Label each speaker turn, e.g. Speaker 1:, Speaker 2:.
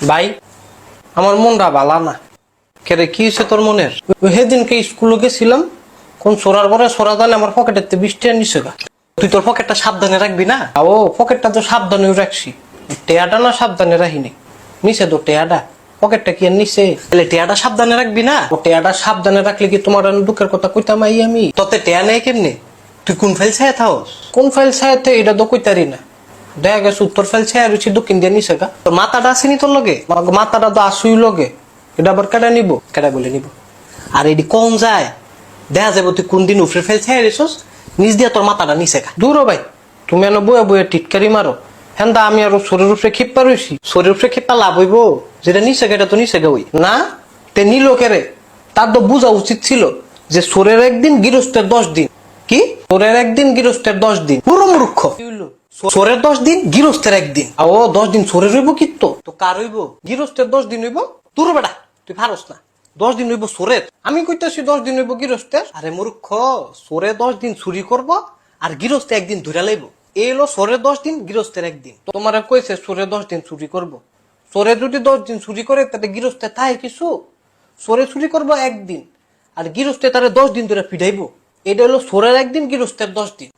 Speaker 1: ভাই, আমার মনটা বালা না। কেরে কি হয়েছে তোর মনের? সেদিনকে স্কুলে গেছিলাম, কোন সোরার পরে সোরা জানে আমার পকেটের বিশ টাকা নিছে তুই তোর পকেটটা সাবধানে রাখবি না? ও পকেটটা তো সাবধানে রাখছি। টেয়াটা না সাবধানে রাখিনি। নিছে তো টেয়াটা। পকেটটা কি আর নিছে? তাহলে টেয়াটা সাবধানে রাখবি না? টেয়াটা সাবধানে রাখলে কি তোমার দুঃখের কথা কইতাম আই আমি? তোতে টেয়া নেই কেমনে? তুই কোন ফাইল ছায়া থাওস কোন ফাইল ছায়াতে এটা তো কইতারি না। দেখা গেছে উত্তর ফাইল ছায়া রয়েছে দক্ষিণ দিয়ে নিছে গা। তোর মাথাটা আসেনি তোর লগে? মাথাটা তো আসুই লগে। এটা আবার কেটা নিব? কেটা বলে নিব? আর এটি কম যায়। দেখা যাব তুই কোন দিন উফরে ফেল ছায়া রেছস নিজ দিয়া তোর মাথাটা নিছে গা। দূর ভাই, তুমি এনে বয়ে বয়ে টিটকারি মারো। হেন্দা আমি আরও শরীর উপরে খেপা রইছি শরীর উপরে খেপা লাভ হইব। যেটা নিছে এটা তো নিছে গা ওই। না, তে নিল কেরে তার তো বোঝা উচিত ছিল যে সোরের একদিন গৃহস্থের দশ দিন। কি? সোরের একদিন গৃহস্থের দশ দিন। পুরো মূর্খ। সোরের দশ দিন, গৃহস্থের একদিন। ও দশ দিন সোরের হইব কি তো? তো কার হইব গৃহস্থের দশ দিন হইব তোর বেটা, তুই পারস না। দশ দিন হইব সোরের আমি কইতেছি দশ দিন হইব গৃহস্থের। আরে মূর্খ সোরে দশ দিন চুরি করব আর গৃহস্থে একদিন ধরে লাইব। এই এলো সোরে দশ দিন, গৃহস্থের একদিন। তোমার কইছে সোরে দশ দিন চুরি করব। সোরে যদি দশ দিন চুরি করে তাতে গৃহস্থে তাই কিছু? সোরে চুরি করব একদিন, আর গৃহস্থে তারা দশ দিন ধরে পিঠাইবো এটা হলো সোরের একদিন, গৃহস্থের দশ দিন।